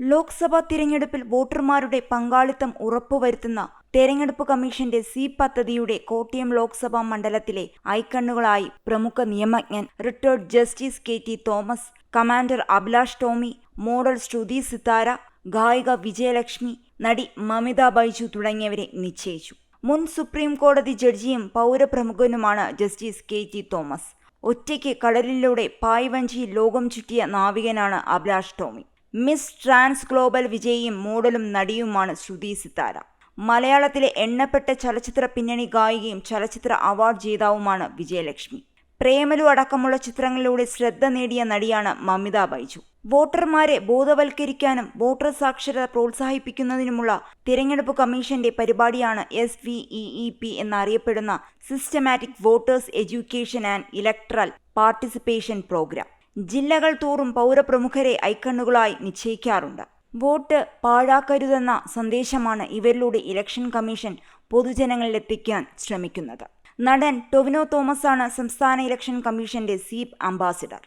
ലോക്സഭാ തിരഞ്ഞെടുപ്പിൽ വോട്ടർമാരുടെ പങ്കാളിത്തം ഉറപ്പുവരുത്തുന്ന തെരഞ്ഞെടുപ്പ് കമ്മീഷന്റെ സി പദ്ധതിയുടെ കോട്ടയം ലോക്സഭാ മണ്ഡലത്തിലെ ഐക്കണ്ണുകളായി പ്രമുഖ നിയമജ്ഞൻ retired justice K T Thomas commander Abhilash Tomy model Sruthi Sithara ഗായിക വിജയലക്ഷ്മി നടി മമിത ബൈജു തുടങ്ങിയവരെ നിശ്ചയിച്ചു. മുൻ സുപ്രീം കോടതി ജഡ്ജിയും പൗരപ്രമുഖനുമാണ് ജസ്റ്റിസ് കെ ടി തോമസ്. ഒറ്റയ്ക്ക് കടലിലൂടെ പായ്വഞ്ചി ലോകം ചുറ്റിയ നാവികനാണ് Abhilash Tomy. Miss trans global വിജയിയും മോഡലും നടിയുമാണ് ശ്രുതി സിത്താര. മലയാളത്തിലെ എണ്ണപ്പെട്ട ചലച്ചിത്ര പിന്നണി ഗായികയും ചലച്ചിത്ര അവാർഡ് ജേതാവുമാണ് വിജയലക്ഷ്മി. പ്രേമലു അടക്കമുള്ള ചിത്രങ്ങളിലൂടെ ശ്രദ്ധ നേടിയ നടിയാണ് മമിത ബൈജു. വോട്ടർമാരെ ബോധവൽക്കരിക്കാനും വോട്ടർ സാക്ഷരത പ്രോത്സാഹിപ്പിക്കുന്നതിനുമുള്ള തിരഞ്ഞെടുപ്പ് കമ്മീഷന്റെ പരിപാടിയാണ് എസ് വി ഇ പി എന്നറിയപ്പെടുന്ന systematic voters education and electoral participation programme ജില്ലകൾ തോറും പൗരപ്രമുഖരെ ഐക്കണ്ണുകളായി നിശ്ചയിക്കാറുണ്ട്. വോട്ട് പാഴാക്കരുതെന്ന സന്ദേശമാണ് ഇവരിലൂടെ ഇലക്ഷൻ കമ്മീഷൻ പൊതുജനങ്ങളിലെത്തിക്കാൻ ശ്രമിക്കുന്നത്. നടൻ ടൊവിനോ തോമസാണ് സംസ്ഥാന ഇലക്ഷൻ കമ്മീഷന്റെ സീപ് അംബാസിഡർ.